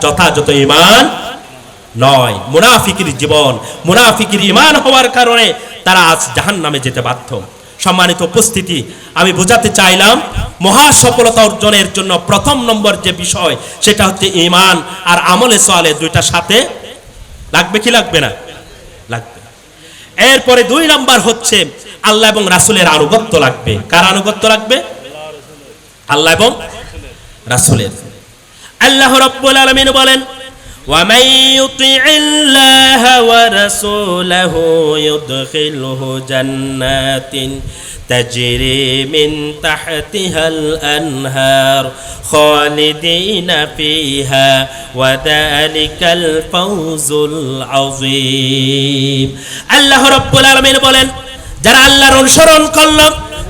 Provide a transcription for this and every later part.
যথাযথ ইমান নয়। মুনাফিকির জীবন, মুনাফিকির ইমান হওয়ার কারণে তারা আজ জাহান নামে যেতে বাধ্য। সম্মানিত উপস্থিতি, আমি বোঝাতে চাইলাম মহা সফলতা অর্জনের জন্য প্রথম নম্বর যে বিষয়, সেটা হচ্ছে ইমান আর আমলে সলে দুইটা সাথে। লাগবে কি লাগবে না? লাগবে। এরপরে দুই নাম্বার হচ্ছে, আল্লাহ এবং রাসুলের আনুগত্য লাগবে। কার আনুগত্য লাগবে? আল্লাহ এবং রাসুলের। আল্লাহ রব্বুল আলামিন বলেন ومن يطع الله ورسوله يدخله جنات تجري من تحتها الأنهار خالدين فيها وذلك الفوز العظيم আল্লাহ রব্বুল আলামিন বলেন যারা আল্লাহর অনুসরণ করলো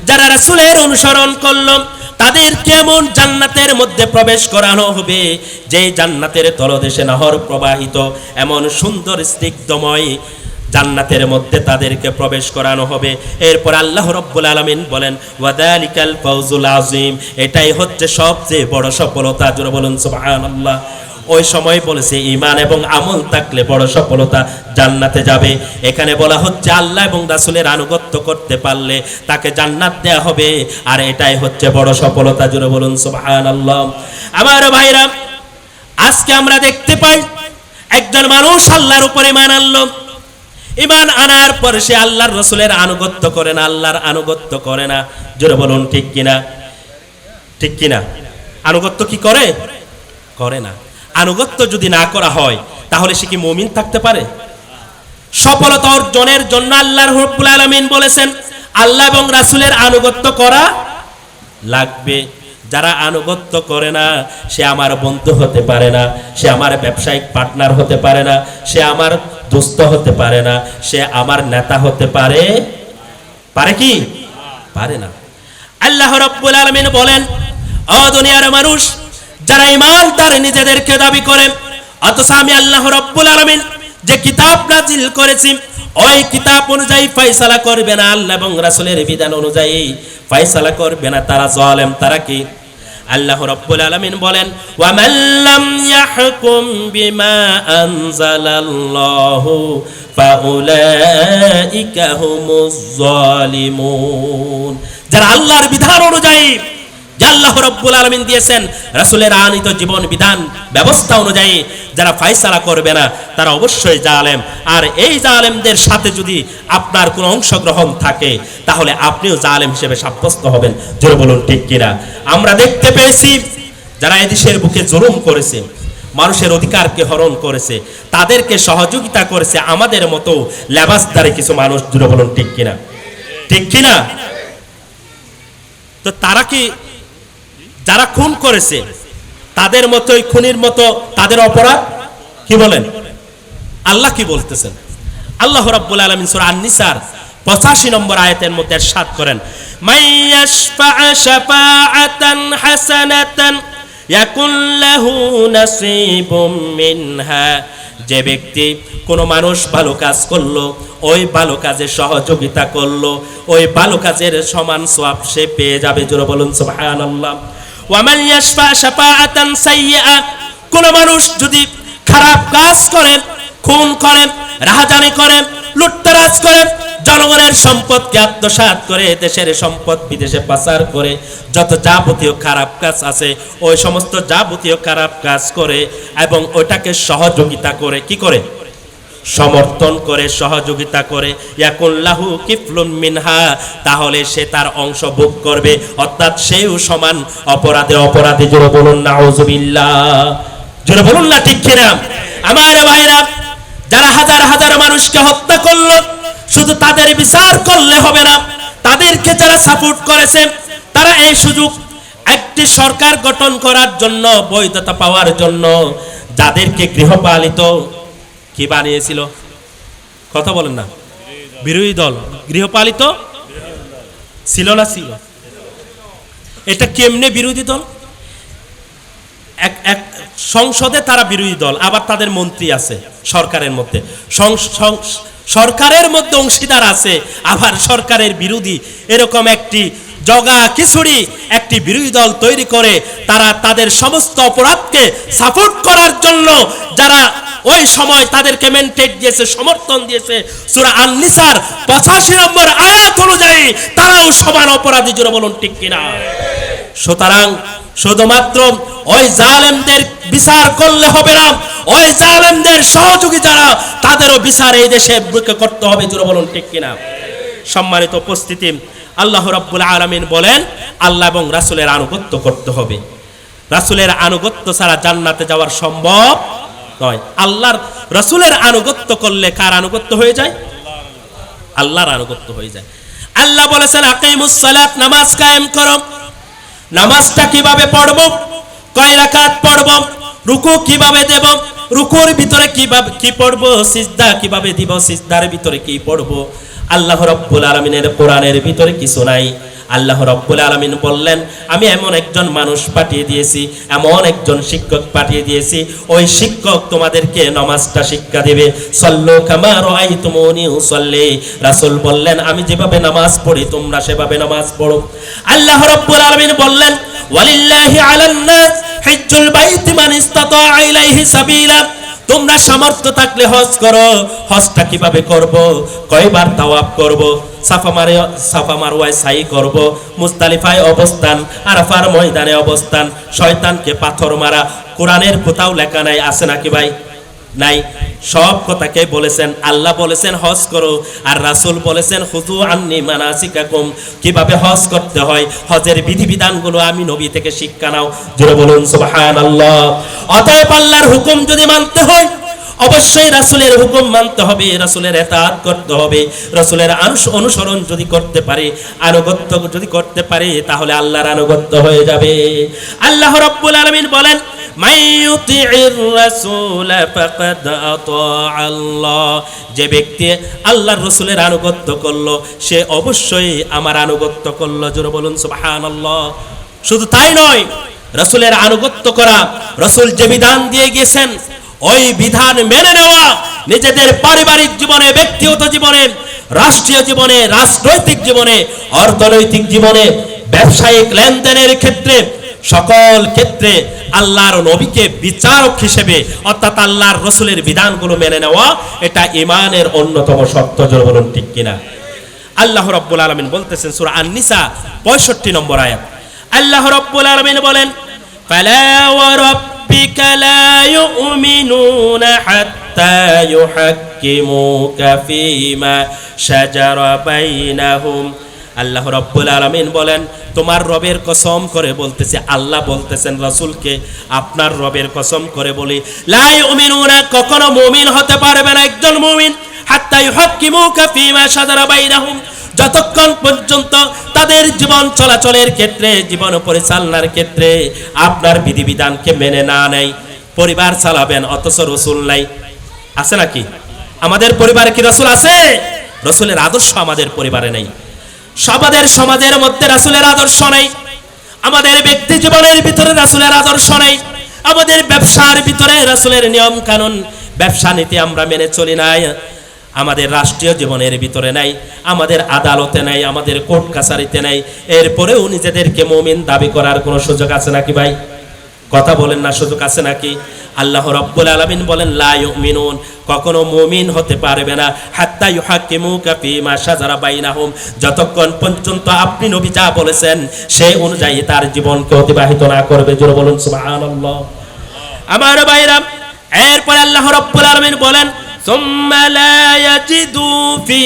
যারা রাসূলের অনুসরণ করলো তাদের কেমন জান্নাতের মধ্যে প্রবেশ করানো হবে? যে জান্নাতের তলদেশে নহর প্রবাহিত, এমন সুন্দর স্নিগ্ধময় জান্নাতের মধ্যে তাদেরকে প্রবেশ করানো হবে। এরপর আল্লাহ রব্বুল আলমিন বলেন, ওয়াদালিকাল ফৌজুল আজিম এটাই হচ্ছে সবচেয়ে বড় সফলতা। জোর বলুন, সুবহানাল্লাহ। ওই সময় বলেছে ইমান এবং আমল থাকলে বড় সফলতা জান্নাতে যাবে। এখানে বলা হচ্ছে, আল্লাহ এবং রাসুলের আনুগত্য করতে পারলে তাকে জান্নাত দেয়া হবে। আর এটাই হচ্ছে বড় সফলতা জুড়ে বলুন, সুবহানাল্লাহ। আমার ভাইরা, আজকে আমরা দেখতে পাই, একজন মানুষ আল্লাহর উপরে ইমান আনলো। ইমান আনার পর সে আল্লাহর রসুলের আনুগত্য করে না, আল্লাহর আনুগত্য করে না। জোরে বলুন, ঠিক কিনা? ঠিক কিনা? আনুগত্য কি করে? করে না। আনুগত্য যদি না করা হয়, তাহলে সে কি মমিন থাকতে পারে? সফলতা অর্জনের জন্য আল্লাহর রব্বুল আলামিন বলেছেন, আল্লাহ এবং রাসুলের আনুগত্য করা লাগবে। যারা আনুগত্য করে না, সে আমার বন্ধু হতে পারে না, সে আমার ব্যবসায়িক পার্টনার হতে পারে না, সে আমার দোস্ত হতে পারে না, সে আমার নেতা হতে পারে পারে কি? পারে না। আল্লাহ রব্বুল আলামিন বলেন ও দুনিয়ার মানুষ যারা ইমান তার নিজেদেরকে দাবি করে অথচ আমি আল্লাহ রব্বুল আলামিন যে কিতাব নাজিল করেছি, ওই কিতাব অনুযায়ী ফয়সালা করবে না আল্লাহ এবং রাসূলের বিধান অনুযায়ী। ফয়সালা করবে না তারা জালেম, তারা কি? আল্লাহ রব্বুল আলামিন বলেন যারা আল্লাহর বিধান অনুযায়ী যারা আপনার অংশগ্রহণ থাকে, তাহলে আপনিও জালেম হিসেবে সাব্যস্ত হবেন। বলুন, ঠিক কিনা? আমরা দেখতে পেয়েছি, যারা এদেশের বুকে জুলুম করেছে, মানুষের অধিকারকে হরণ করেছে, তাদেরকে সহযোগিতা করেছে আমাদের মতো লেবাসদারে কিছু মানুষ। জুড়ে বলুন, ঠিক কিনা? ঠিক কিনা? তো তারা কি যারা খুন করেছে তাদের মতোই খুনির মতো তাদের অপরাধ কি বলেন আল্লাহ কি বলতেছেন আল্লাহ রাব্বুল আলামিন সূরা আন-নিসার 85 নম্বর আয়াতের মধ্যে ارشاد করেন মাইয়াশফা শাফাআতান হাসানাতান ইয়াকুন লাহু নাসিবুম মিনহা যে ব্যক্তি কোনো মানুষ ভালো কাজ করলো ওই ভালো কাজে সহযোগিতা করলো ওই ভালো কাজের সমান সোয়াব সে পেয়ে যাবে জোরে বলুন সুবহানাল্লাহ ওয়ামান ইয়াশফা শাফাআতান সাইয়্যা কোন মানুষ যদি খারাপ কাজ খুন লুটতরাজ জনগণের সম্পদকে আত্মসাৎ করে, দেশের সম্পদ বিদেশে পাচার করে, যত যাবতীয় খারাপ কাজ আছে, ওই সমস্ত যাবতীয় খারাপ কাজ করে এবং ওইটাকে সহযোগিতা করে, কি করে? সমর্থন করে, সহযোগিতা করে। ইয়াকুল্লাহু কিফলুন মিনহা, তাহলে সে তার অংশ ভোগ করবে। অর্থাৎ সেও সমান অপরাধে অপরাধে। জোরে বলুন নাউজুবিল্লাহ জোরে বলুন না ঠিক কিনা আমার ভাইরা যারা হাজার হাজার মানুষকে হত্যা করল, শুধু তাদের বিচার করলে হবে না, তাদেরকে যারা সাপোর্ট করেছে, তারা এই সুযোগ একটি সরকার গঠন করার জন্য, বৈধতা পাওয়ার জন্য, যাদেরকে গৃহপালিত কি বানিয়েছিল? কথা বলেন না। বিরোধী দল, গৃহপালিত? ছিল না, ছিল। এটা কেমনে বিরোধী দল? এক এক, সংসদে তারা বিরোধী দল, আবার তাদের মন্ত্রী আছে সরকারের মধ্যে। সরকারের মধ্যে অংশীদার আছে, আবার সরকারের বিরোধী। এরকম একটি জগা খিচুড়ি একটি বিরোধী দল তৈরি করে, তারা তাদের সমস্ত অপরাধকে সাপোর্ট করার জন্য যারা ওই সময় তাদেরকে মেনটেট দিয়েছে, সমর্থন দিয়েছে, সুরা আননিসার পঁচাশি নম্বর আয়াত অনুযায়ী তারাও সমান অপরাধী জুড়ে বলুন ঠিক কিনা? সুতরাং শুধুমাত্র ওই জালেমদের বিচার করলে হবে না, ওই জালেমদের সহযোগী যারা, তাদেরও বিচার এই দেশে করতে হবে জুড়ে বলুন ঠিক কিনা? সম্মানিত উপস্থিতি আল্লাহ রাব্বুল আলামিন বলেন, আল্লাহ এবং রাসূলের আনুগত্য করতে হবে। রাসূলের আনুগত্য ছাড়া জান্নাতে যাওয়ার সম্ভব নয়। আল্লাহর, রাসূলের আনুগত্য করলে কার আনুগত্য হয়ে যায়? আল্লাহর আনুগত্য হয়ে যায়। আল্লাহ বলেছেন, আকিমুস সালাত, নামাজ কায়েম করো। নামাজটা কীভাবে পড়ব? কয় রাকাত পড়ব? রুকু কীভাবে দেব? রুকুর ভিতরে কীভাবে, কি পড়ব? সিজদা কীভাবে দিব? সিজদার ভিতরে কি পড়ব? আল্লাহ রব্বুল আলমিনের কোরআনের ভিতরে কিছু নাই। আল্লাহ রব্বুল আলমিন বললেন, আমি এমন একজন মানুষ পাঠিয়ে দিয়েছি, এমন একজন শিক্ষক পাঠিয়ে দিয়েছি। ওই শিক্ষক তোমাদেরকে নমাজটা শিক্ষা দেবে। সল্লো কামার সল্লে রাসূল বললেন, আমি যেভাবে নামাজ পড়ি, তোমরা সেভাবে নামাজ পড়ো। আল্লাহ রব্বুল আলমিন বললেন, ওয়ালিল্লাহি আলান নাস, হিজ্জুল বাইতি মান ইসতাতা ইলাইহি সাবিলা। তোমরা সামর্থ্য থাকলে হজ করো। হজটা কীভাবে করব? কয়বার তাওয়াব করব? সাফা মারে, সাফা মারওয়াই সাই করব। মুস্তালিফায় অবস্থান, আরাফার ময়দানে অবস্থান, শয়তানকে পাথর মারা। কোরআনের কোথাও লেখা নাই, আছে নাকি ভাই? নাই। সব কথাকে বলেছেন, আল্লাহ বলেছেন, হজ করো। আর রাসূল বলেছেন, হুজু আন্নি মানাসিকাকুম। কীভাবে হজ করতে হয়? হজের বিধিবিধানগুলো আমি নবী থেকে শিক্ষা নাও। জোরে বলুন, সুবহানাল্লাহ। অতএব আল্লাহর হুকুম যদি মানতে হয়, অবশ্যই রাসূলের হুকুম মানতে হবে, রাসূলের এতাত করতে হবে। রাসূলের অনুসরণ যদি করতে পারে, আনুগত্য যদি করতে পারে, তাহলে আল্লাহর আনুগত্য হয়ে যাবে। আল্লাহ রাব্বুল আলামিন বলেন যে ব্যক্তি আল্লাহর রাসূলের আনুগত্য করল, সে অবশ্যই আমার আনুগত্য করল। জোরে বলুন, সুবহানাল্লাহ। শুধু তাই নয়, রাসূলের আনুগত্য করা, রাসূল যে বিধান দিয়ে গিয়েছেন ওই বিধান মেনে নেওয়া, নিজেদের পারিবারিক জীবনে, ব্যক্তিগত জীবনে, রাষ্ট্রীয় জীবনে, রাজনৈতিক জীবনে, অর্থনৈতিক জীবনে, ব্যবসায়িক লেনদেনের ক্ষেত্রে সকল ক্ষেত্রে আল্লাহর নবীকে বিচারক হিসেবে অর্থাৎ আল্লাহর রসুলের বিধানগুলো মেনে নেওয়া এটা ইমানের অন্যতম শর্ত জোর বলুন ঠিক কিনা আল্লাহ রব্বুল আলমিন বলতেছেন সুরা আন-নিসা পঁয়ষট্টি নম্বর আয়াত আল্লাহ রব্বুল আলমিন বলেন فلا وربك لا يؤمنون حتى يحكموك فيما شجر بينهم আল্লাহ রব্বুল আলমিন বলেন, তোমার রবের কসম করে বলতেছে, আল্লাহ বলতেছেন রসুলকে, আপনার রবের কসম করে বলি লাই উমিনুনা কখনো মুমিন হতে পারবে না একজন মুমিন, হাত্তা ইউহাক্কিমুকা ফীমা শাজারা বাইনাহুম। যতক্ষণ পর্যন্ত তাদের জীবন চলাচলের ক্ষেত্রে, জীবন পরিচালনার ক্ষেত্রে আপনার বিধিবিধানকে মেনে না নেয়, পরিবার চালাবেন, অথচ রসুল নাই। আছে নাকি? আমাদের পরিবারে কি রসুল আছে? রসুলের আদর্শ আমাদের পরিবারে নেই। সমাদের সমাজের মধ্যে রাসুলের আদর্শ নেই। আমাদের ব্যক্তি জীবনের ভিতরে রাসুলের আদর্শ নেই। আমাদের ব্যবসার ভিতরে রাসুলের নিয়ম কানুন ব্যবসা নীতি আমরা মেনে চলি নাই। আমাদের রাষ্ট্রীয় জীবনের ভিতরে নাই। আমাদের আদালতে নাই। আমাদের কোর্ট কাছারিতে নাই। এরপরেও নিজেদেরকে মমিন দাবি করার কোনো সুযোগ আছে নাকি ভাই? কথা বলেন না শুধু কাছে নাকি? আল্লাহ রব্বুল আলমিন বলেন লায়ু মিনুন কখনো মুমিন হতে পারবে না। হাত্তা যারা বাই না বাইনাহুম। যতক্ষণ পর্যন্ত আপনি নবী যা বলেছেন সেই অনুযায়ী তার জীবনকে অতিবাহিত না করবে। জোরে বলুন, সুবহানাল্লাহ। আমার বাইরাম এরপর আল্লাহ রব্বুল আলমিন বলেন ثم لا يجدوا في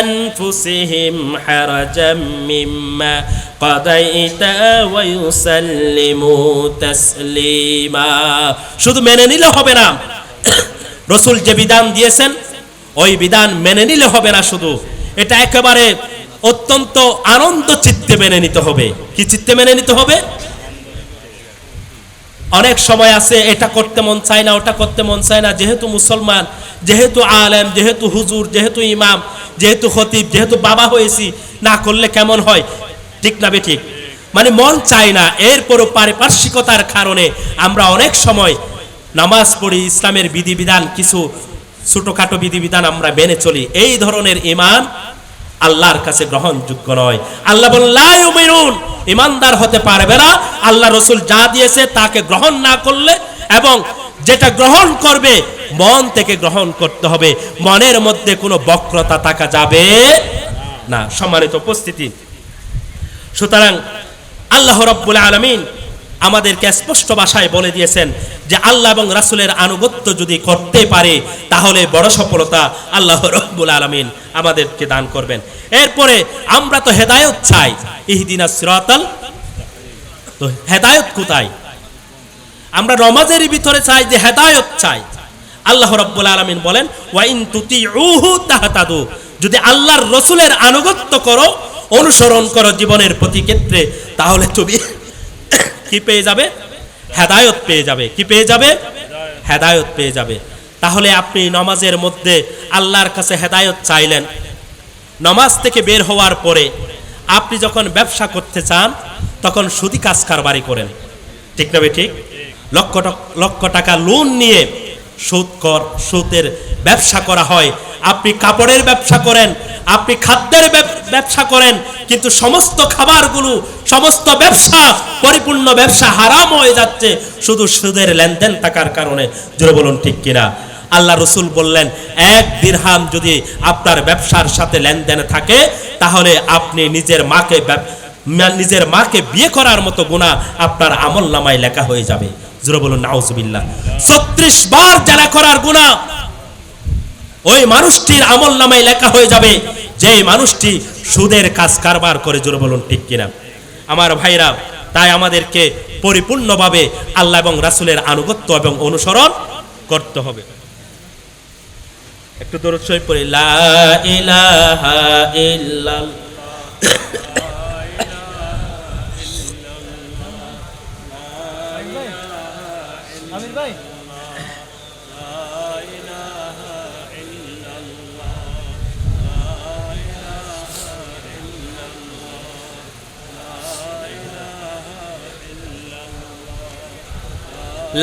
أنفسهم حرجا مما قضيت ويسلموا تسليما শুধু মেনে নিলে হবে না রসুল যে বিধান দিয়েছেন ওই বিধান মেনে নিলে হবে না শুধু এটা একেবারে অত্যন্ত আনন্দ চিত্তে মেনে নিতে হবে কি চিত্তে মেনে নিতে হবে অনেক সময় আছে, এটা করতে মন চায় না, ওটা করতে মন চায় না। যেহেতু মুসলমান, যেহেতু আলেম, যেহেতু হুজুর, যেহেতু ইমাম, যেহেতু খতিব, যেহেতু বাবা হয়েছি, না করলে কেমন হয়? ঠিক না বে ঠিক? মানে মন চায় না, এরপরও পারিপার্শ্বিকতার কারণে আমরা অনেক সময় নামাজ পড়ি, ইসলামের বিধিবিধান, কিছু ছোটোখাটো বিধিবিধান আমরা মেনে চলি। এই ধরনের ইমান আল্লাহর কাছে গ্রহণযোগ্য নয়। আল্লাহ বলুন ইমানদার হতে পারবে না। আল্লাহ রসুল যা দিয়েছে তাকে গ্রহণ না করলে এবং যেটা গ্রহণ করবে, মন থেকে গ্রহণ করতে হবে। মনের মধ্যে কোনো বক্রতা থাকা যাবে না। সম্মানিত উপস্থিতি। সুতরাং আল্লাহ রব্বুল আলমিন আমাদেরকে স্পষ্ট ভাষায় বলে দিয়েছেন যে আল্লাহ এবং রাসুলের আনুগত্য যদি করতে পারে, তাহলে বড় সফলতা আল্লাহ রব্বুল আলমিন আমাদেরকে দান করবেন। এরপরে আমরা তো হেদায়ত চাই। ইহদিনা সিরাতাল তো হেদায়ত কোথায়? আমরা রমাজের ভিতরে চাই যে হেদায়ত চাই। আল্লাহ রব্বুল আলমিন বলেন, ওয়াইন তুতি উহু তাহাতাদু। যদি আল্লাহর রসুলের আনুগত্য করো, অনুসরণ করো জীবনের প্রতি ক্ষেত্রে, তাহলে তুমি কি পেয়ে যাবে? হেদায়ত পেয়ে যাবে। কি পেয়ে যাবে? হেদায়ত পেয়ে যাবে। তাহলে আপনি নমাজের মধ্যে আল্লাহর কাছে হেদায়ত চাইলেন। নমাজ থেকে বের হওয়ার পরে আপনি যখন ব্যবসা করতে চান, তখন সুদি কাজ কারবারি করেন। ঠিক না ঠিক? লক্ষ লক্ষ টাকা লোন নিয়ে সুদ কর সুদের ব্যবসা করা হয়। আপনি কাপড়ের ব্যবসা করেন, আপনি খাদ্যের ব্যবসা করেন, কিন্তু সমস্ত খাবারগুলো, সমস্ত ব্যবসা, পরিপূর্ণ ব্যবসা হারাম হয়ে যাচ্ছে। শুধু সুদের লেনদেন থাকার কারণে। জোরে বলুন ঠিক কিনা? আল্লাহ রসুল বললেন, এক দিরহাম যদি আপনার ব্যবসার সাথে লেনদেন থাকে, তাহলে আপনি নিজের মাকে ব্যব- মা- নিজের মাকে বিয়ে করার মতো গুণা আপনার আমল নামায় লেখা হয়ে যাবে। জোরে বলুন, নাউজুবিল্লাহ। ছত্রিশ বার যারা করার গুণা ওই মানুষটির আমল নামায় লেখা হয়ে যাবে। যে মানুষটি সুদের কাজ কারবার করে, জোরে বলুন, ঠিক কিনা? আমার ভাইরা, তাই আমাদেরকে পরিপূর্ণভাবে আল্লাহ এবং রাসুলের আনুগত্য এবং অনুসরণ করতে হবে। একটু দরদ শরীফ পড়ি, লা ইলাহা ইল্লাল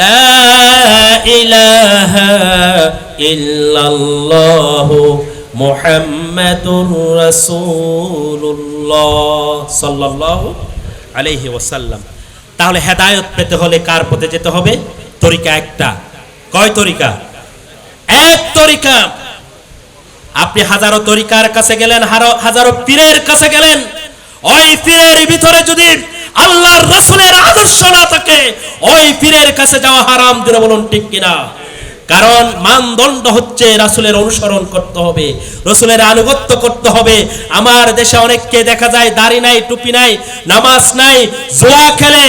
লা ইলাহা ইল্লাল্লাহ মুহাম্মাদুর রাসূলুল্লাহ সাল্লাল্লাহু আলাইহি ওয়াসাল্লাম। তাহলে হেদায়ত পেতে হলে কার পথে যেতে হবে? তরিকা একটা। কয় তরিকা? এক তরিকা। আপনি হাজারো তরিকার কাছে গেলেন হাজারো পীরের কাছে গেলেন। ওই পীরের ভিতরে যদি আল্লাহর রাসূলের আদর্শ না থাকে, ওই পীরের কাছে যাওয়া হারাম দিলে বলুন ঠিক কিনা? কারণ মানদণ্ড হচ্ছে রাসূলের অনুসরণ করতে হবে, রসুলের আনুগত্য করতে হবে। আমার দেশে অনেককে দেখা যায় দাড়ি নাই, টুপি নাই, নামাজ নাই, জোয়া খেলে,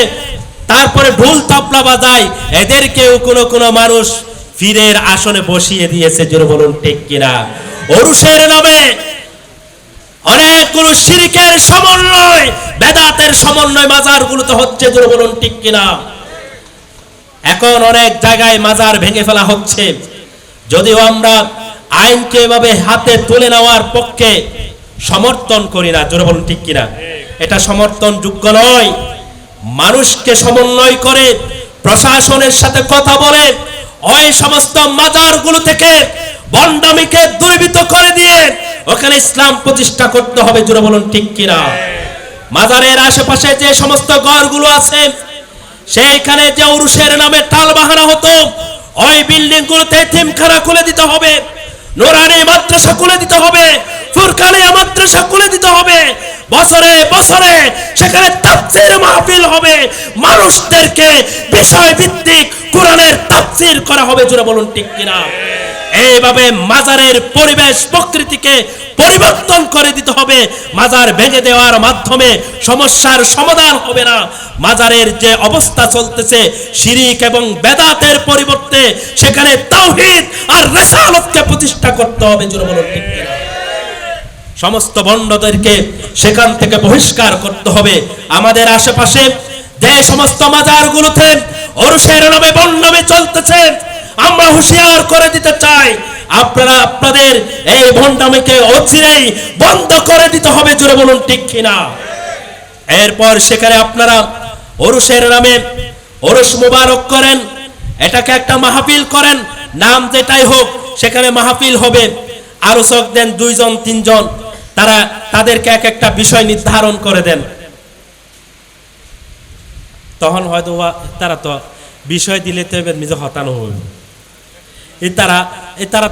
তারপরে ঢোল তবলা বাজায়। এদেরকেও কোনো কোনো মানুষ ফিরের আসনে বসিয়ে দিয়েছে, জোরে বলুন ঠিক কিনা? অরুষের নামে অনেকগুলো শিরিকের সমন্বয়, বেদাতের সমন্বয় মাজারগুলোতে হচ্ছে জোরে বলুন ঠিক কিনা? এখন অনেক জায়গায় মাজার ভেঙে ফেলা হচ্ছে। যদিও আমরা আইনকে এভাবে হাতে তুলে নেওয়ার পক্ষে সমর্থন করি না, জোরে বলুন ঠিক কিনা? এটা সমর্থন যোগ্য নয়। মানুষকে সমন্বয় করে, প্রশাসনের সাথে কথা বলে, ওই সমস্ত মাজারগুলো থেকে বন্ডামিকে দূরীভূত করে দিয়ে ওখানে ইসলাম প্রতিষ্ঠা করতে হবে, জোরে বলুন ঠিক কিনা? মাজারের আশেপাশে যে সমস্ত ঘরগুলো আছে, সেইখানে যে উরুষের নামে টাল বাহানা হতো, ওই বিল্ডিং গুলোতে তিমখানা খুলে দিতে হবে, নোরানি মাদ্রাসা খুলে দিতে হবে ফুরকানিয়া মাদ্রাসা খুলে দিতে হবে, বছরে বছরে সেখানে তাফসীর মাহফিল হবে, মানুষদেরকে বিষয় ভিত্তিক কোরআনের তাফসীর করা হবে, জোরে বলুন ঠিক কিনা? এইভাবে মাজারের পরিবেশ প্রকৃতিকে পরিবর্তন করে দিতে হবে। মাজার ভেঙে দেওয়ার মাধ্যমে সমস্যার সমাধান হবে না। মাজারের যে অবস্থা চলতেছে, শিরিক এবং বেদাতের পরিবর্তে সেখানে তাওহীদ আর রেসালতকে প্রতিষ্ঠা করতে হবে, জোরে বলুন ঠিক সমস্ত বন্ডদেরকে সেখান থেকে বহিষ্কার করতে হবে। আমাদের আশেপাশে যে সমস্ত মাজারগুলোতে অরুষের নামে বন্ডমে চলতেছে আমরা হুঁশিয়ার করে দিতে চাই। আপনারা, আপনাদের এই ভণ্ডামিকে অচিরেই বন্ধ করে দিতে হবে, জোরে বলুন, ঠিক কিনা? এরপর সেখানে আপনারা অরুষের নামে অরুষ মুবারক করেন, এটাকে একটা মাহফিল করেন, নাম যেটাই হোক, সেখানে মাহফিল হবে। আলোচক দেন দুইজন, তিনজন, তারা তাদেরকে এক একটা বিষয় নির্ধারণ করে দেন। তখন হয়তো তারা তো বিষয় দিলে তো এবার নিজে হতানো হবে এই তারা এই তারা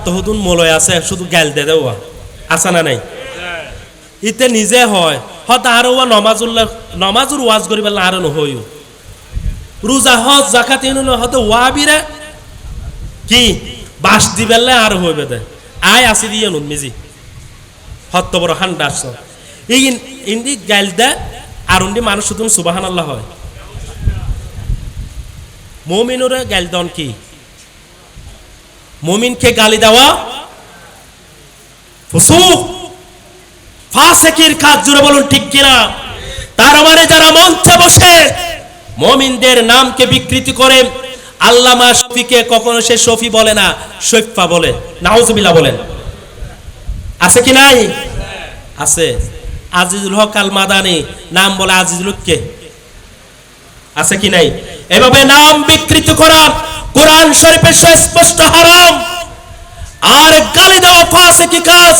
মলয় আছে, শুধু গ্যাল দে দেওয়া। আসা না নাই? ইতে নিজে হয়। হয়তো আরও ওয়া নমাজুল্লাহ নমাজুর ওয়াজ করি পেলে আরও নহইও রোজা, হজ জাকাত এনুন হয়তো ওয়া বিরে কি? বাস দিবেলে আর হইবে দে। আয় আসি দিয়ে নুন মিজি। হত্ত বড় হান্ডা আসছ এই ইন্দি গাইল দে, আর উন্দি মানুষ শুধু সুবাহান আল্লাহ হয়। মমিনুরে গাইল দন কি? মমিনকে গালি দেওয়া, ফুসুক। ফাসেকির কাজ জুড়ে বলুন ঠিক কিনা? তার মানে যারা মঞ্চে বসে মমিনদের নামকে বিকৃতি করে, আল্লামা শফিকে কখনো সে শফি বলে না, শৈফা বলে। বলেন। আছে কি নাই? আছে। আজিজুল হক আল মাদানি নাম বলে আজিজুল হককে। আছে কি নাই? এভাবে নাম বিকৃত করা কোরআন শরীফে স্পষ্ট হারাম। আর গালি দেওয়া ফাঁসে কি কাজ?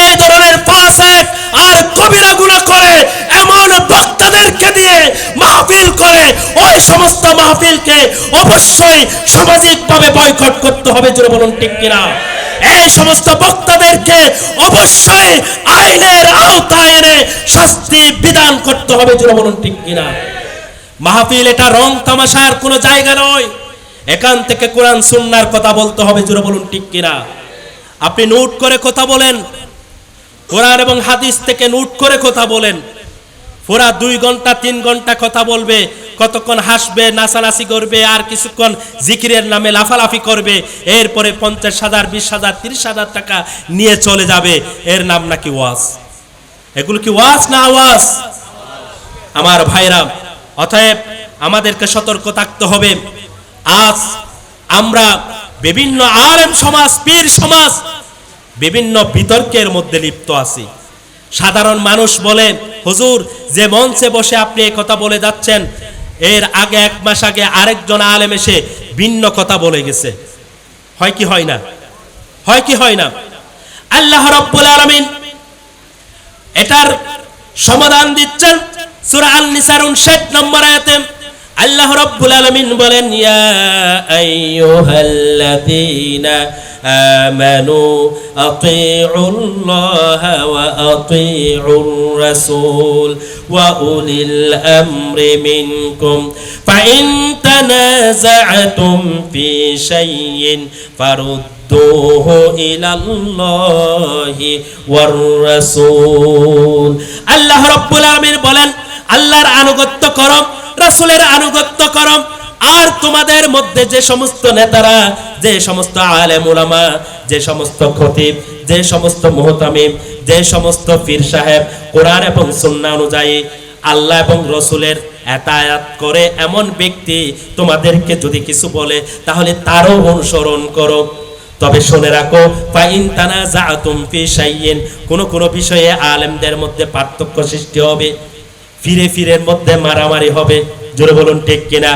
এই ধরনের ফাঁসেক আর কবিরা গুণা করে, এমন বক্তাদেরকে দিয়ে মাহফিল করে, ওই সমস্ত মাহফিলকে অবশ্যই সামাজিকভাবে বয়কট করতে হবে, জোরে বলুন ঠিক কিনা? এই সমস্ত বক্তাদেরকে অবশ্যই আইনের আওতায় এনে শাস্তি বিধান করতে হবে, জোরে বলুন ঠিক কিনা? মাহফিল এটা রং তামাশার কোনো জায়গা নয়। এখান থেকে কোরআন সুন্নার কথা বলতে হবে জুড়ে বলুন, ঠিক কিনা? আপনি নোট করে কথা বলেন। কোরআন এবং হাদিস থেকে নোট করে কথা বলেন। পুরা দুই ঘণ্টা, তিন ঘণ্টা কথা বলবে। কতক্ষণ হাসবে, নাচানাচি করবে, আর কিছুক্ষণ জিকিরের নামে লাফালাফি করবে। এরপরে পঞ্চাশ হাজার, বিশ হাজার, তিরিশ হাজার টাকা নিয়ে চলে যাবে। এর নাম নাকি ওয়াজ? এগুলো কি ওয়াজ না ওয়াজ আমার ভাইরা, অতএব আমাদেরকে সতর্ক থাকতে হবে। আজ আমরা বিভিন্ন আলেম সমাজ, পীর সমাজ বিভিন্ন বিতর্কের মধ্যে লিপ্ত আছি। সাধারণ মানুষ বলে হুজুর, যে মঞ্চে বসে আপনি এই কথা বলে যাচ্ছেন, এর আগে এক মাস আগে আরেকজন আলেম এসে ভিন্ন কথা বলে গেছে। হয় কি হয় না? হয় কি হয় না? আল্লাহ রব্বুল আলামিন এটার সমাধান দিচ্ছেন সূরা আন নিসার 59 নম্বর আয়াতে। আল্লাহ রাব্বুল আলামিন বলেন ইয়া আইয়ুহাল্লাযীনা আমানু আতিউল্লাহা ওয়া আতিউর রাসূল ওয়া উলিল আমরি মিনকুম ফাইন তানাযা'তুম ফি শাইইন ফারুদ فردوه إلى الله والرسول আল্লাহ রব্বুল আলামিন বলেন আল্লাহর আনুগত্য করো রাসূলের আনুগত্য করো। আর তোমাদের মধ্যে যে সমস্ত নেতারা, যে সমস্ত আলেম উলামা, যে সমস্ত খতিব, যে সমস্ত মুহতামিম, যে সমস্ত পীর সাহেব, কোরআন এবং সুন্নাহ অনুযায়ী আল্লাহ এবং রসুলের এতায়াত করে এমন ব্যক্তি তোমাদেরকে যদি কিছু বলে, তাহলে তারও অনুসরণ করো। তবে শুনে রাখো, ফাইন তানা ফি শাইইন, কোন কোন বিষয়ে আলেমদের মধ্যে পার্থক্য সৃষ্টি হবে। ফিরে ফিরের মধ্যে মারামারি হবে। জোরে বলুন ঠিক কিনা?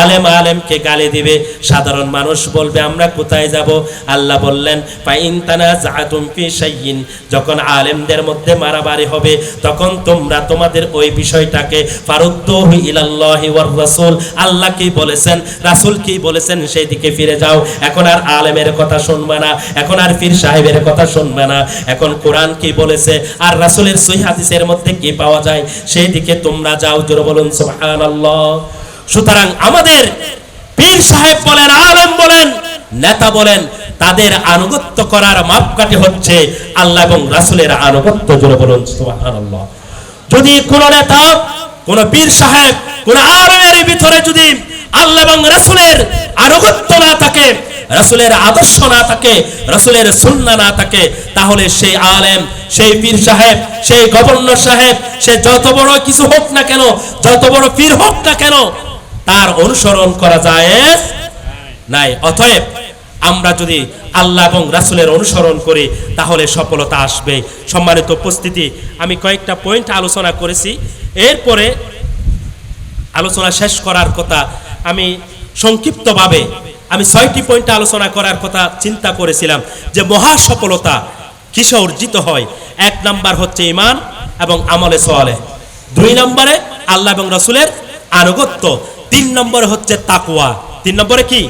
আলেম আলেমকে গালি দিবে। সাধারণ মানুষ বলবে, আমরা কোথায় যাব? আল্লাহ বললেন, ফাইন তানা জাআতুম ফি শাইইন। যখন আলেমদের মধ্যে মারামারি হবে, তখন তোমরা তোমাদের ওই বিষয়টাকে ফারুদ্দুহু ইলাল্লাহি ওয়ার রাসূল। আল্লাহ কি বলেছেন? রাসূল কি বলেছেন? সেই দিকে ফিরে যাও। এখন আর আলেমের কথা শুনবে না, এখন আর পীর সাহেবের কথা শুনবে না। এখন কোরআন কি বলেছে? আর রাসূলের সহিহ হাদিসের মধ্যে কি পাওয়া যায়? সেই দিকে তোমরা যাও, জোরে বলুন, সুবহানাল্লাহ। সুতরাং আমাদের পীর সাহেব বলেন, আলেম বলেন, নেতা বলেন, তাদের আনুগত্য করার মাপকাঠি হচ্ছে আল্লাহ এবং রাসূলের আনুগত্য জোরে বলুন যদি কোন নেতা, কোন পীর সাহেব, কোন আলেমের ভিতরে যদি আল্লাহ এবং রাসূলের আনুগত্য না থাকে, রাসূলের আদর্শ না থাকে, রাসূলের সুন্নাহ না থাকে, তাহলে সেই আলেম, সেই পীর সাহেব, সেই গভর্নর সাহেব, সে যত বড় কিছু হোক না কেন, যত বড় পীর হোক না কেন তার অনুসরণ করা যায় নাই। অতএব আমরা যদি আল্লাহ এবং রাসুলের অনুসরণ করি, তাহলে সফলতা আসবে সম্মানিত উপস্থিতি, আমি কয়েকটা পয়েন্ট আলোচনা করেছি। এরপরে আলোচনা শেষ করার কথা, আমি সংক্ষিপ্তভাবে আমি ছয়টি পয়েন্ট আলোচনা করার কথা চিন্তা করেছিলাম যে মহা সফলতা কিসে অর্জিত হয়। এক নাম্বার হচ্ছে ইমান এবং আমলে সোয়ালে দুই নম্বরে আল্লাহ এবং রসুলের আনুগত্য। তিন নম্বরে হচ্ছে তাকুয়া তিন নম্বরে কি?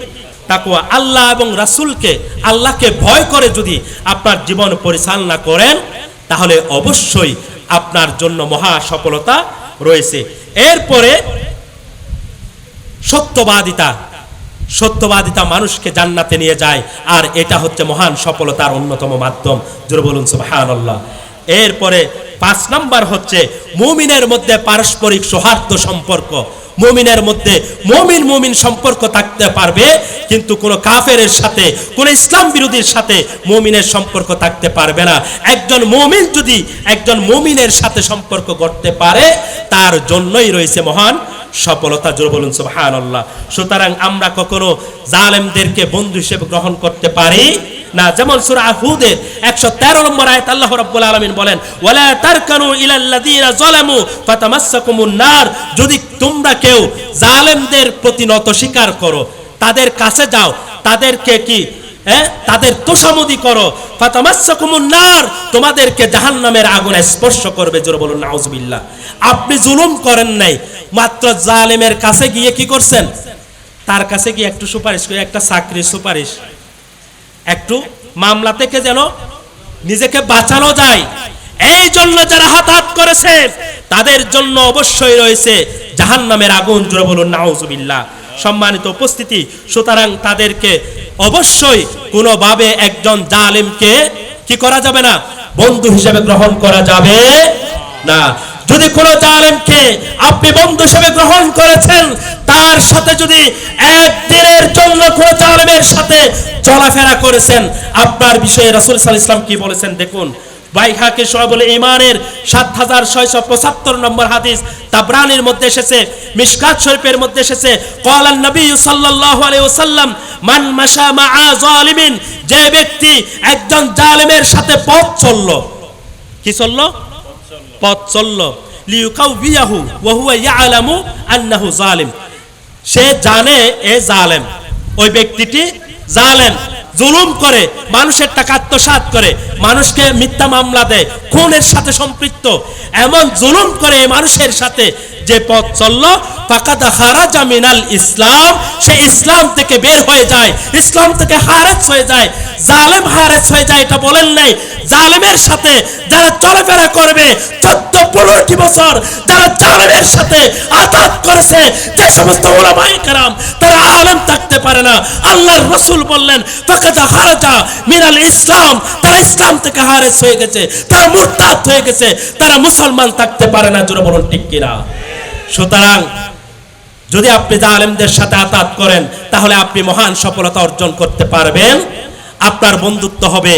তাকুয়া আল্লাহ এবং রাসূলকে আল্লাহকে ভয় করে যদি আপনার জীবন পরিচালনা করেন, তাহলে অবশ্যই আপনার জন্য মহা সফলতা রয়েছে। এরপরে সত্যবাদিতা। সত্যবাদিতা মানুষকে জান্নাতে নিয়ে যায়, আর এটা হচ্ছে মহান সফলতার অন্যতম মাধ্যম। জোরে বলুন, সুবহানাল্লাহ। এরপরে পাঁচ নাম্বার হচ্ছে মুমিনের মধ্যে পারস্পরিক সৌহার্দ্য সম্পর্ক। মুমিনের মধ্যে মুমিন মুমিন সম্পর্ক থাকতে পারবে, কিন্তু কোনো কাফেরের সাথে, কোনো ইসলাম বিরোধীর সাথে মুমিনের সম্পর্ক থাকতে পারবে না। একজন মুমিন যদি একজন মুমিনের সাথে সম্পর্ক করতে পারে, তার জন্যই রয়েছে মহান সফলতা। জোর বলুন, সুবহানাল্লাহ। সুতরাং আমরা কখনো জালেমদেরকে বন্ধু হিসেবে গ্রহণ করতে পারি না, যেমন সূরা হুদের 113 নম্বর আয়াত আল্লাহ রাব্বুল আলামিন বলেন, ওয়ালা তারকানু ইলাল্লাযীনা যালামু ফাতামাসসাকুমুন নার। যদি তোমরা কেউ জালেমদের প্রতি নত স্বীকার করো, তাদের কাছে যাও, তাদেরকে কি হ্যাঁ তাদের তোষামদি করো নার, তোমাদেরকে জাহান্নামের আগুনে স্পর্শ করবে, জোরে বলুন, নাউজুবিল্লাহ। আপনি জুলুম করেন নাই, মাত্র জালেমের কাছে গিয়ে কি করছেন? তার কাছে গিয়ে একটু সুপারিশ করে, একটা চাকরির সুপারিশ। একটু মামলা থেকে যেন নিজেকে বাঁচানো যায়। এই জন্য যারা হাতাহাত করেছে, তাদের জন্য অবশ্যই রয়েছে জাহান্নামের আগুন, জোরে বলুন, নাউজুবিল্লাহ। সম্মানিত উপস্থিতি, সুতরাং তাদেরকে অবশ্যই কোনোভাবে একজন জালেমকে কি করা যাবে না? বন্ধু হিসেবে গ্রহণ করা যাবে না। যদি কোনো জালেমকে আপনি বন্ধু হিসেবে গ্রহণ করেছেন, তার সাথে যদি একদিনের জন্য কোনো জালেমের সাথে চলাফেরা করেছেন। আপনার বিষয়ে রাসূল আলাইহি ইসলাম কি বলেছেন দেখুন। বাইহাকে বলে ইমানের সাত হাজার ছয়শো পঁচাত্তর নম্বর হাদিস তাবরানির মধ্যে এসেছে শরীফের মধ্যে এসেছে নবী যে ব্যক্তি একজন জালেমের সাথে পথ চলল। কি চলল? পথ চলল। লিউকাউবিয়াহু ওয়া হুয়া ইয়ালামু আন্নাহু জালিম সে জানে এ জালেম। ওই ব্যক্তিটি জালেম, জুলুম করে, মানুষের টাকা আত্মসাত করে, মানুষকে মিথ্যা মামলা দেয়, খুনের সাথে সম্পৃক্ত। এমন জুলুম করে মানুষের সাথে যে পথ চলল, ফাকাদা খারাজা মিনাল ইসলাম। সে ইসলাম থেকে বের হয়ে যায়, ইসলাম থেকে হারেজ হয়ে যায়, জালেম হারেজ হয়ে যায়, এটা বলেন নাই। জালেমের সাথে যারা চলাফেরা করবে চোদ্দ পনেরোটি বছর যারা জালেমের সাথে আঘাত করেছে, যে সমস্ত ওলামাই কারাম, তারা আলেম থাকতে পারে না। আল্লাহর রসুল বললেন, ফাকাদা খারাজা মিনাল ইসলাম। তারা ইসলাম থেকে হারেজ হয়ে গেছে, তারা মুরতাদ হয়ে গেছে, তারা মুসলমান থাকতে পারে না, জোরে বলুন ঠিক কিনা? সুতরাং, যদি আপনি জালেমদের সাথে আতাত করেন, তাহলে আপনি মহান সফলতা অর্জন করতে পারবেন। আপনার বন্ধুত্ব হবে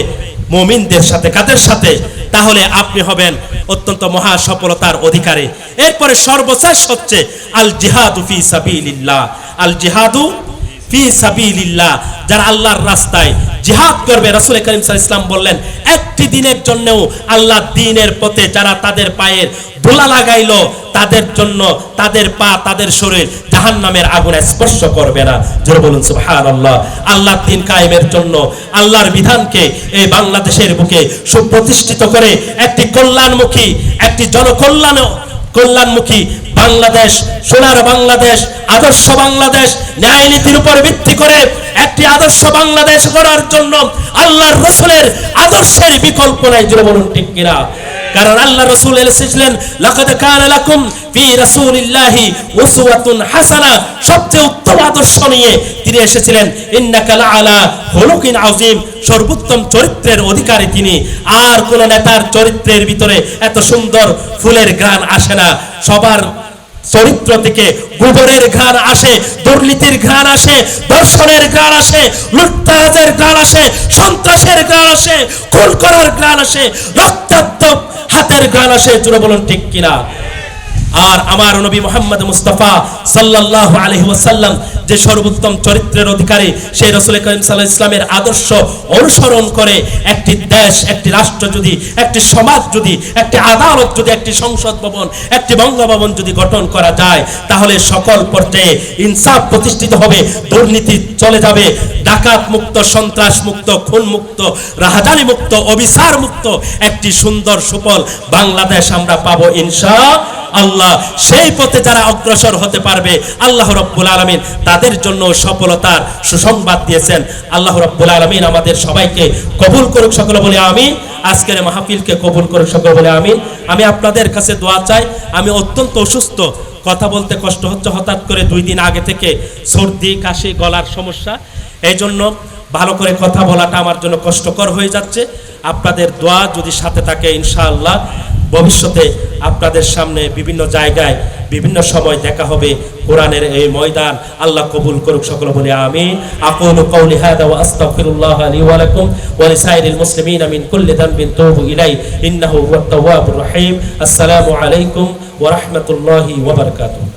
মমিনদের সাথে, কাদের সাথে? তাহলে আপনি হবেন অত্যন্ত মহা সফলতার অধিকারী। এরপরে সর্বশেষ হচ্ছে আল জিহাদু ফি সাবিলিল্লাহ। আল জিহাদু যারা আল্লাহর রাস্তায় জিহাদ করবে রাসূল করিম ইসলাম বললেন, একটি দিনের জন্যও আল্লাহ দ্বীনের পথে যারা তাদের পায়ের লাগাইলো, তাদের জন্য তাদের পা, তাদের শরীর জাহান্নামের আগুনে স্পর্শ করবে না। বলুন, সুবহানাল্লাহ। আল্লাহর দিন কায়েমের জন্য আল্লাহর বিধানকে এই বাংলাদেশের বুকে সুপ্রতিষ্ঠিত করে একটি কল্যাণমুখী, একটি জনকল্যাণ কল্যাণমুখী বাংলাদেশ, সোনার বাংলাদেশ, আদর্শ বাংলাদেশ, ন্যায় নীতির উপর ভিত্তি করে একটি আদর্শ বাংলাদেশ গড়ার জন্য আল্লাহর রসুলের আদর্শের বিকল্প নাই, জোরে বলুন কিনা? কারণ আল্লাহ রসুল এসেছিলেন সবচেয়ে উত্তম আদর্শ নিয়ে তিনি এসেছিলেন। সর্বোত্তম চরিত্রের অধিকারী তিনি। আর কোন নেতার চরিত্রের ভিতরে এত সুন্দর ফুলের গান আসে না। সবার চরিত্র থেকে গোবরের ঘাড় আসে, দুর্নীতির ঘাড় আসে দর্শনের ঘাড় আসে লুটতাজের ঘাড় আসে, সন্ত্রাসের ঘাড় আসে, খুন করার ঘাড় আসে রক্তাত্ম হাতের ঘাড় আসে। জুড়ে বলুন ঠিক কিনা? আর আমার নবী মোহাম্মদ মুস্তাফা সাল্লাল্লাহু আলাইহি ওয়াসাল্লাম যে সর্বোত্তম চরিত্রের অধিকারী, সেই রসুল করিম সাল্লাহ ইসলামের আদর্শ অনুসরণ করে একটি দেশ, একটি রাষ্ট্র যদি, একটি সমাজ যদি, একটি আদালত যদি, একটি সংসদ ভবন, একটি বঙ্গভবন যদি গঠন করা যায়, তাহলে সকল পর্যায়ে ইনসাফ প্রতিষ্ঠিত হবে, দুর্নীতি চলে যাবে, ডাকাত মুক্ত, সন্ত্রাস মুক্ত, খুন মুক্ত রাহাজানি মুক্ত, অবিচার মুক্ত, একটি সুন্দর সুফল বাংলাদেশ আমরা পাবো ইনশা আল্লাহ সেই পথে যারা অগ্রসর হতে পারবে, আল্লাহ রব্বুল আলমিন তাদের জন্য সফলতার সুসংবাদ দিয়েছেন। আল্লাহ রব্বুল আলমিন আমাদের সবাইকে কবুল করুক সকলে বলে আমি আজকের মাহফিলকে কবুল করুক সকলে বলে আমি আমি আপনাদের কাছে দোয়া চাই, আমি অত্যন্ত অসুস্থ। কথা বলতে কষ্ট হচ্ছে, হঠাৎ করে দুই দিন আগে থেকে সর্দি, কাশি, গলার সমস্যা। এই জন্য ভালো করে কথা বলাটা আমার জন্য কষ্টকর হয়ে যাচ্ছে। আপনাদের দোয়া যদি সাথে থাকে, ইনশাআল্লাহ। ভবিষ্যতে আপনাদের সামনে বিভিন্ন জায়গায়, বিভিন্ন সময় দেখা হবে কোরআনের এই ময়দান। আল্লাহ কবুল করুক সকল বলে আমি আকুলু কওলি হাদা ওয়া আস্তাগফিরুল্লাহ লি ওয়া লাকুম ওয়া লিসাইরিল মুসলিমিন মিন কুল্লি দানবিন তুবু ইলাই ইন্নাহু হুয়াত তাওয়াবুর রহিম। আসসালামু আলাইকুম ওয়া রাহমাতুল্লাহি ওয়া বারাকাতুহু।